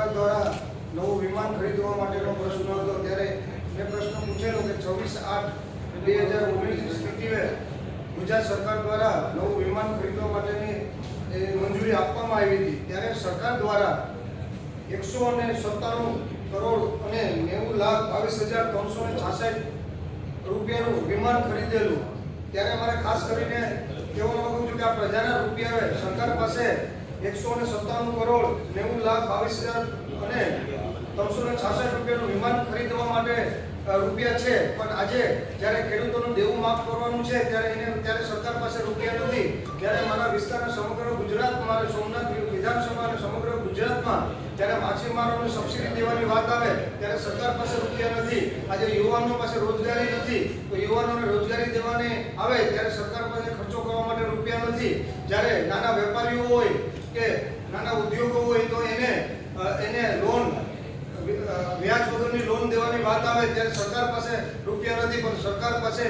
સરકાર દ્વારા નવું વિમાન ખરીદવા માટેનો પ્રશ્ન હતો, ત્યારે મેં પ્રશ્ન પૂછેલો કે છવ્વીસ આઠ બે હજાર ઓગણીસની સ્થિતિએ ગુજરાત સરકાર દ્વારા નવું વિમાન ખરીદવા માટેની મંજૂરી આપવામાં આવી હતી. ત્યારે સરકાર દ્વારા એકસો અને સત્તાણું કરોડ અને નેવું લાખ બાવીસ હજાર ત્રણસો ને છાસઠ રૂપિયાનું વિમાન ખરીદેલું. ત્યારે મારે ખાસ કરીને કહેવા માગું છું કે આ પ્રજાના રૂપિયા સરકાર પાસે એકસો અને સત્તાણું કરોડ નેવું લાખ બાવીસ હજાર અને ત્રણસો ને છાસઠ રૂપિયાનું વિમાન ખરીદવા માટે રૂપિયા છે. પણ આજે જ્યારે ખેડૂતોનું દેવું માફ કરવાનું છે, ત્યારે એને, ત્યારે સરકાર પાસે રૂપિયા નથી. ત્યારે મારા વિસ્તારના સમગ્ર ગુજરાત મારે સોમનાથ વિધાનસભા અને સમગ્ર ગુજરાતમાં જ્યારે માછીમારોને સબસિડી દેવાની વાત આવે, ત્યારે સરકાર પાસે રૂપિયા નથી. આજે યુવાનો પાસે રોજગારી નથી. તો યુવાનોને રોજગારી દેવાની આવે, ત્યારે સરકાર પાસે ખર્ચો કરવા માટે રૂપિયા નથી. જ્યારે નાના વેપારીઓ હોય કે નાના ઉદ્યોગો હોય તો એને એને લોન વ્યાજ વગરની લોન દેવાની વાત આવે ત્યારે સરકાર પાસે રૂપિયા નથી, પણ સરકાર પાસે